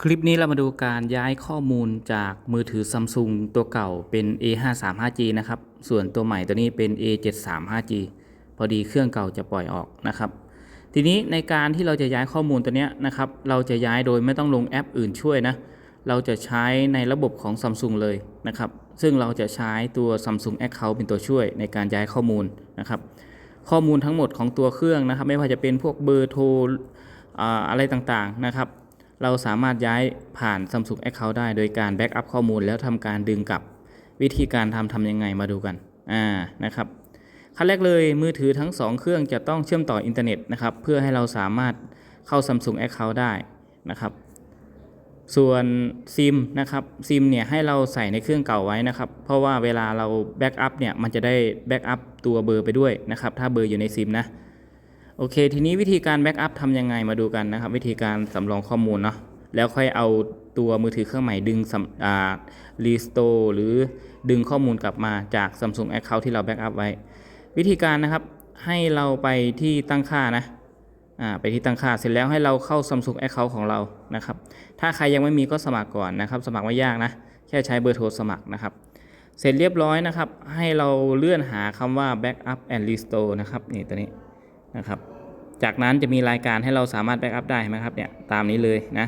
คลิปนี้เรามาดูการย้ายข้อมูลจากมือถือซัมซุงตัวเก่าเป็น A535G นะครับ ส่วนตัวใหม่ตัวนี้เป็น A735G พอดีเครื่องเก่าจะปล่อยออกนะครับ ทีนี้ในการที่เราจะย้ายข้อมูลตัวนี้นะครับ เราจะย้ายโดยไม่ต้องลงแอปอื่นช่วยนะ เราจะใช้ในระบบของ Samsung เลยนะครับ ซึ่งเราจะใช้ตัว Samsung Account เป็นตัวช่วยในการย้ายข้อมูลนะครับ ข้อมูลทั้งหมดของตัวเครื่องนะครับ ไม่ว่าจะเป็นพวกเบอร์โทรอ่าอะไรต่างๆนะครับ เราสามารถย้ายผ่าน Samsung Account ได้โดยการแบ็กอัพข้อมูลแล้วทำการดึงกลับ วิธีการทำทำยังไงมาดูกันอ่านะครับขั้นแรกเลยมือถือทั้ง 2 เครื่องจะต้องเชื่อมต่ออินเทอร์เน็ตนะครับเพื่อให้เราสามารถเข้า Samsung Account ได้นะครับ ส่วนซิมนะครับซิมเนี่ยให้เราใส่ในเครื่องเก่าไว้นะครับ เพราะว่าเวลาเราแบ็กอัพเนี่ยมันจะได้แบ็กอัพตัวเบอร์ไปด้วยนะครับถ้าเบอร์อยู่ในซิมนะ โอเค ทีนี้วิธีการแบ็กอัพทำยังไงมาดูกันนะครับ วิธีการสำรองข้อมูลเนาะแล้วค่อยเอาตัวมือถือเครื่องใหม่ดึงสำอารีสโตร์หรือดึงข้อมูลกลับมาจาก Samsung Account ที่เราแบ็กอัพไว้ วิธีการนะครับให้เราไปที่ตั้งค่านะอ่าไปที่ตั้งค่าเสร็จแล้วให้เราเข้า Samsung Account ของเรานะครับ ถ้าใครยังไม่มีก็สมัครก่อนนะครับ สมัครไม่ยากนะ แค่ใช้เบอร์โทรสมัครนะครับ เสร็จเรียบร้อยนะครับ ให้เราเลื่อนหาคำว่า backup and restore นะครับ นี่ตัวนี้ นะครับ จากนั้นจะมีรายการให้เราสามารถแบ็กอัพได้ไหมครับเนี่ยตามนี้เลยนะ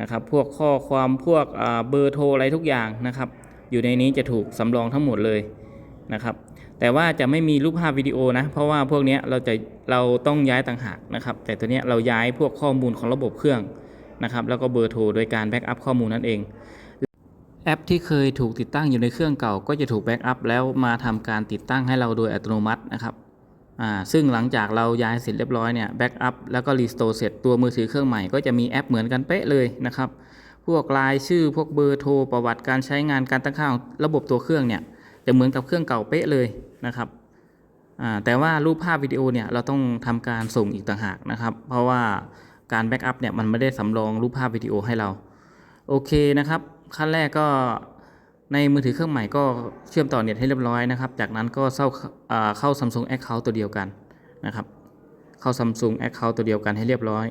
นะครับ พวกข้อความพวกเบอร์โทรอะไรทุกอย่างนะครับ อยู่ในนี้จะถูกสำรองทั้งหมดเลยนะครับแต่ว่าจะไม่มีรูปภาพวิดีโอนะ เพราะว่าพวกนี้เราจะเราต้องย้ายต่างหากนะครับ แต่ตัวนี้เราย้ายพวกข้อมูลของระบบเครื่องนะครับ แล้วก็เบอร์โทรโดยการแบ็กอัพข้อมูลนั่นเอง แอปที่เคยถูกติดตั้งอยู่ในเครื่องเก่า ก็จะถูกแบ็กอัพแล้วมาทำการติดตั้งให้เราโดยอัตโนมัตินะครับ อ่าซึ่งหลังจากเราย้ายเสร็จเรียบร้อยเนี่ยแบ็กอัพแล้วก็รีสโตร์เสร็จตัวมือถือเครื่องใหม่ก็จะมีแอปเหมือนกันเป๊ะเลยนะครับ พวกรายชื่อพวกเบอร์โทรประวัติการใช้งานการตั้งค่าของระบบตัวเครื่องเนี่ยจะเหมือนกับเครื่องเก่าเป๊ะเลยนะครับแต่ว่ารูปภาพวิดีโอเนี่ยเราต้องทำการส่งอีกต่างหากนะครับ เพราะว่าการแบ็กอัพเนี่ยมันไม่ได้สำรองรูปภาพวิดีโอให้เรา โอเคนะครับ ขั้นแรกก็ ในมือถือเครื่องใหม่ก็เชื่อมต่อเน็ตให้เรียบร้อยนะครับ จากนั้นก็เข้าเข้า Samsung Account ตัวเดียวกันนะครับ เข้า Samsung Account ตัวเดียวกันให้เรียบร้อย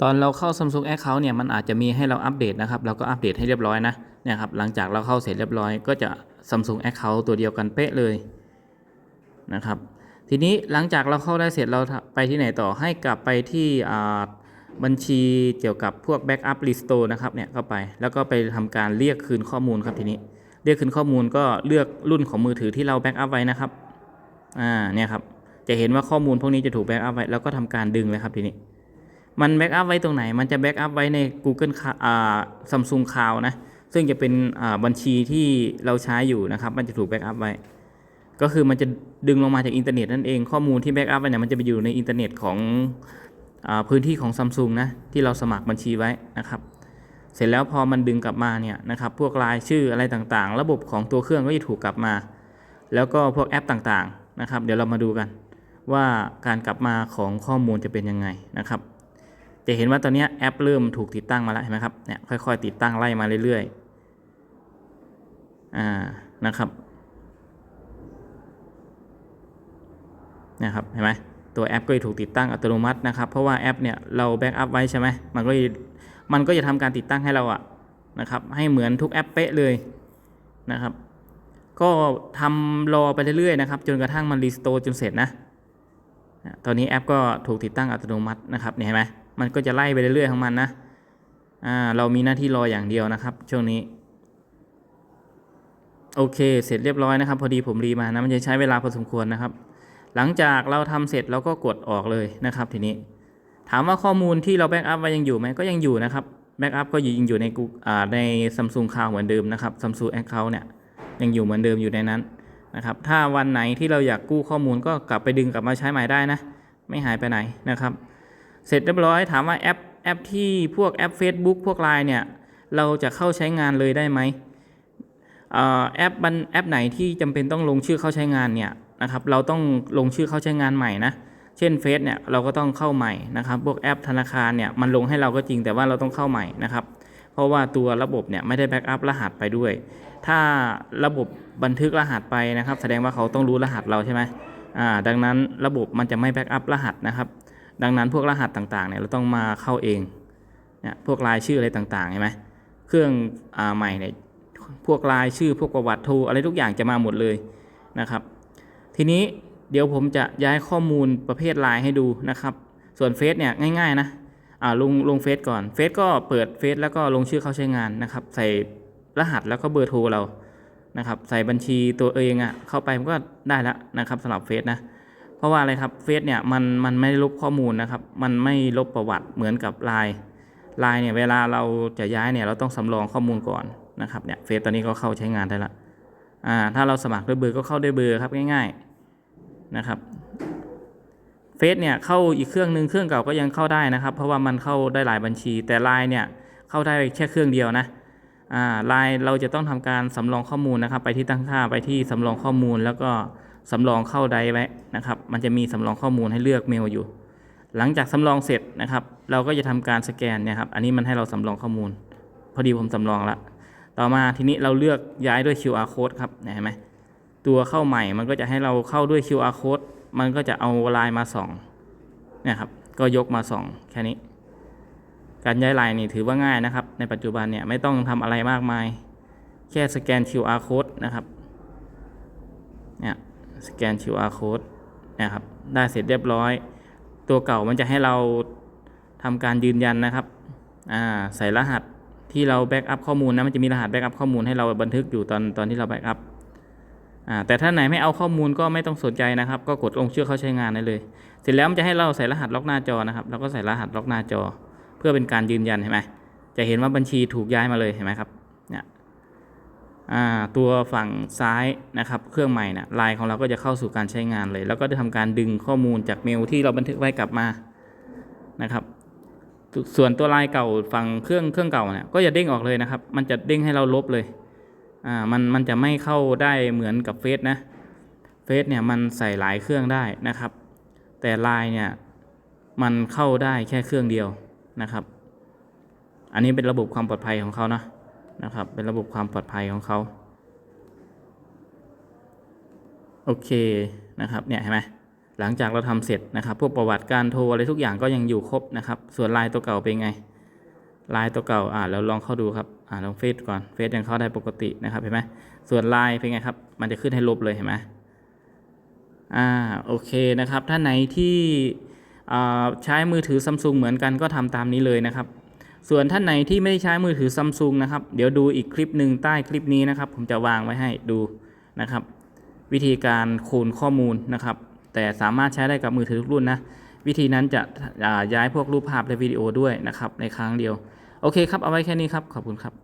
ตอนเราเข้า Samsung Account เนี่ยมันอาจจะมีให้เราอัปเดตนะครับ เราก็อัปเดตให้เรียบร้อยนะเนี่ยครับหลังจากเราเข้าเสร็จเรียบร้อย ก็จะ Samsung Account ตัวเดียวกันเป๊ะเลยนะครับ ทีนี้หลังจากเราเข้าได้เสร็จเราไปที่ไหนต่อให้กลับไปที่อ่า บัญชีเกี่ยวกับพวก Backup Restore นะครับเนี่ยเข้าไปแล้วก็ไปทำการเรียกคืนข้อมูลครับทีนี้ เรียกคืนข้อมูลก็เลือกรุ่นของมือถือที่เราแบ็กอัพไว้นะครับอ่าเนี่ยครับจะเห็นว่าข้อมูลพวกนี้จะถูกแบ็กอัพไว้แล้วก็ทำการดึงเลยครับทีนี้ มันแบ็กอัพไว้ตรงไหน มันจะแบ็กอัพไว้ใน Google อ่า Samsung Cloud นะซึ่งจะเป็นอ่าบัญชีที่เราใช้อยู่นะครับ มันจะถูกแบ็กอัพไว้ ก็คือมันจะดึงลงมาจากอินเทอร์เน็ตนั่นเองข้อมูลที่แบ็กอัพไว้เนี่ยมันจะไปอยู่ในอินเทอร์เน็ตของ พื้นที่ของ Samsung นะที่เราสมัครบัญชีไว้นะครับ เสร็จแล้วพอมันดึงกลับมาเนี่ยนะครับพวกรายชื่ออะไรต่างๆ ระบบของตัวเครื่องก็จะถูกกลับมา แล้วก็พวกแอปต่างๆนะครับ เดี๋ยวเรามาดูกัน ว่าการกลับมาของข้อมูลจะเป็นยังไงนะครับ จะเห็นว่าตอนนี้แอปเริ่มถูกติดตั้งมาแล้วเห็นไหมครับเนี่ยค่อยๆติดตั้งไล่มาเรื่อยๆอ่านะครับนะครับเห็นไหม ตัวแอปก็จะถูกติดตั้งอัตโนมัตินะครับ เพราะว่าแอปเนี่ยเราแบ็กอัพไว้ใช่ไหมมันก็จะมันก็จะทำการติดตั้งให้เราอะนะครับ ให้เหมือนทุกแอปเป๊ะเลยนะครับ ก็ทำรอไปเรื่อยๆนะครับ จนกระทั่งมันรีสโตร์จนเสร็จนะ ตอนนี้แอปก็ถูกติดตั้งอัตโนมัตินะครับเนี่ยเห็นไหมมันก็จะไล่ไปเรื่อยๆของมันนะอ่าเรามีหน้าที่รออย่างเดียวนะครับ ช่วงนี้ โอเค เสร็จเรียบร้อยนะครับ พอดีผมรีมานะมันจะใช้เวลาพอสมควรนะครับ หลังจากเราทำเสร็จเราก็กดออกเลยนะครับ ทีนี้ถามว่าข้อมูลที่เราแบ็กอัพไว้ยังอยู่ไหมก็ยังอยู่นะครับแบ็กอัพก็ยังอยู่ในกูอ่าใน Samsung Cloud เหมือนเดิมนะครับ Samsung Account เนี่ยยังอยู่เหมือนเดิมอยู่ในนั้นนะครับถ้าวันไหนที่เราอยากกู้ข้อมูลก็กลับไปดึงกลับมาใช้ใหม่ได้นะ ไม่หายไปไหนนะครับ เสร็จเรียบร้อยถามว่าแอปแอปที่พวกแอป Facebook พวก Line เนี่ยเราจะเข้าใช้งานเลยได้ไหมแอปบันแอปไหนที่จำเป็นต้องลงชื่อเข้าใช้งานเนี่ย นะครับเราต้องลงชื่อเข้าใช้งานใหม่นะเช่นเฟซเนี่ยเราก็ต้องเข้าใหม่นะครับพวกแอปธนาคารเนี่ยมันลงให้เราก็จริงแต่ว่าเราต้องเข้าใหม่นะครับเพราะว่าตัวระบบเนี่ยไม่ได้แบ็กอัพรหัสไปด้วย ถ้าระบบบันทึกรหัสไปนะครับ แสดงว่าเขาต้องรู้รหัสเราใช่ไหมอ่าดังนั้นระบบมันจะไม่แบ็กอัพรหัสนะครับ ดังนั้นพวกรหัสต่างๆเนี่ยเราต้องมาเข้าเองเนี่ยพวกรายชื่ออะไรต่างๆเห็นไหมเครื่องอ่าใหม่เนี่ยพวกรายชื่อพวกประวัติโทรอะไรทุกอย่างจะมาหมดเลยนะครับ ทีนี้เดี๋ยวผมจะย้ายข้อมูลประเภทไลน์ให้ดูนะครับ ส่วนเฟซเนี่ยง่ายๆนะอ่าลงลงเฟซก่อนเฟซก็เปิดเฟซแล้วก็ลงชื่อเขาใช้งานนะครับ ใส่รหัสแล้วก็เบอร์โทรเรานะครับ ใส่บัญชีตัวเองอะ่ะเข้าไปมันก็ได้แล้วนะครับสำหรับเฟซนะเพราะว่าอะไรครับเฟซเนี่ยมันมันไม่ลบข้อมูลนะครับ มันไม่ลบประวัติเหมือนกับไลน์ไลน์เนี่ยเวลาเราจะย้ายเนี่ยเราต้องสำรองข้อมูลก่อนนะครับเนี่ยเฟซตอนนี้ก็เข้าใช้งานได้ละ อ่าถ้าเราสมัครด้วยเบอร์ก็เข้าด้วยเบอร์ครับง่ายๆนะครับเฟซเนี่ยเข้าอีกเครื่องหนึ่งเครื่องเก่าก็ยังเข้าได้นะครับ เพราะว่ามันเข้าได้หลายบัญชี แต่ไลน์เนี่ยเข้าได้แค่เครื่องเดียวนะอ่าไลน์เราจะต้องทำการสำรองข้อมูลนะครับ ไปที่ตั้งค่าไปที่สำรองข้อมูลแล้วก็สำรองเข้าไดไว้นะครับ มันจะมีสำรองข้อมูลให้เลือกเมลอยู่ หลังจากสำรองเสร็จนะครับ เราก็จะทำการสแกนเนี่ยครับอันนี้มันให้เราสำรองข้อมูล พอดีผมสำรองละ ต่อมาทีนี้เราเลือกย้ายด้วย QR code ครับเห็นไหมตัวเข้าใหม่มันก็จะให้เราเข้าด้วย QR code มันก็จะเอาลน์มาส่องนี่ยครับก็ยกมาส่องแค่นี้ การย้ายลน์นี่ถือว่าง่ายนะครับ ในปัจจุบันเนี่ยไม่ต้องทำอะไรมากมาย แค่สแกน QR code นะครับเนี่ยสแกน QR code นะครับได้เสร็จเรียบร้อย ตัวเก่ามันจะให้เราทำการยืนยันนะครับ อ่า ใส่รหัส ที่เราแบ็กอัพข้อมูลนะมันจะมีรหัสแบ็กอัพข้อมูลให้เราบันทึกอยู่ตอนตอนที่เราแบ็กอัพอ่าแต่ถ้าไหนไม่เอาข้อมูลก็ไม่ต้องสนใจนะครับ ก็กดลงชื่อเขาใช้งานได้เลย เสร็จแล้วมันจะให้เราใส่รหัสล็อกหน้าจอนะครับเราก็ใส่รหัสล็อกหน้าจอ เพื่อเป็นการยืนยันเห็นไหมจะเห็นว่าบัญชีถูกย้ายมาเลยเห็นไหมครับเนี่ยอ่าตัวฝั่งซ้ายนะครับ เครื่องใหม่นะไลน์ของเราก็จะเข้าสู่การใช้งานเลย แล้วก็จะทำการดึงข้อมูลจากเมลที่เราบันทึกไว้กลับมานะครับ ส่วนตัวลน์เก่าฝั่งเครื่องเครื่องเก่าเนี่ยก็จะเด้งออกเลยนะครับ มันจะเด้งให้เราลบเลย อ่า มันมันจะไม่เข้าได้เหมือนกับเฟซนะ เฟซเนี่ยมันใส่หลายเครื่องได้นะครับ แต่ลน์เนี่ยมันเข้าได้แค่เครื่องเดียวนะครับ อันนี้เป็นระบบความปลอดภัยของเขานะนะครับ เป็นระบบความปลอดภัยของเขา โอเคนะครับ เนี่ยเห็นไหม หลังจากเราทำเสร็จนะครับพวกประวัติการโทรอะไรทุกอย่างก็ยังอยู่ครบนะครับ ส่วนลน์ตัวเก่าเป็นไงลน์ตัวเก่าอ่าเราลองเข้าดูครับอ่าลองเฟซก่อนเฟซยังเข้าได้ปกตินะครับเห็นไหมส่วนลน์เป็นไงครับ มันจะขึ้นให้ลบเลยเห็นไหมอ่าโอเคนะครับท่านไหนที่อ่าใช้มือถือซัมซุงเหมือนกันก็ทำตามนี้เลยนะครับ ส่วนท่านไหนที่ไม่ได้ใช้มือถือซัมซุงนะครับ เดี๋ยวดูอีกคลิปหนึ่งใต้คลิปนี้นะครับ ผมจะวางไว้ให้ดูนะครับ วิธีการคูณข้อมูลนะครับ แต่สามารถใช้ได้กับมือถือทุกรุ่นนะ วิธีนั้นจะย้ายพวกรูปภาพและวิดีโอด้วยนะครับในครั้งเดียว โอเคครับ เอาไว้แค่นี้ครับ ขอบคุณครับ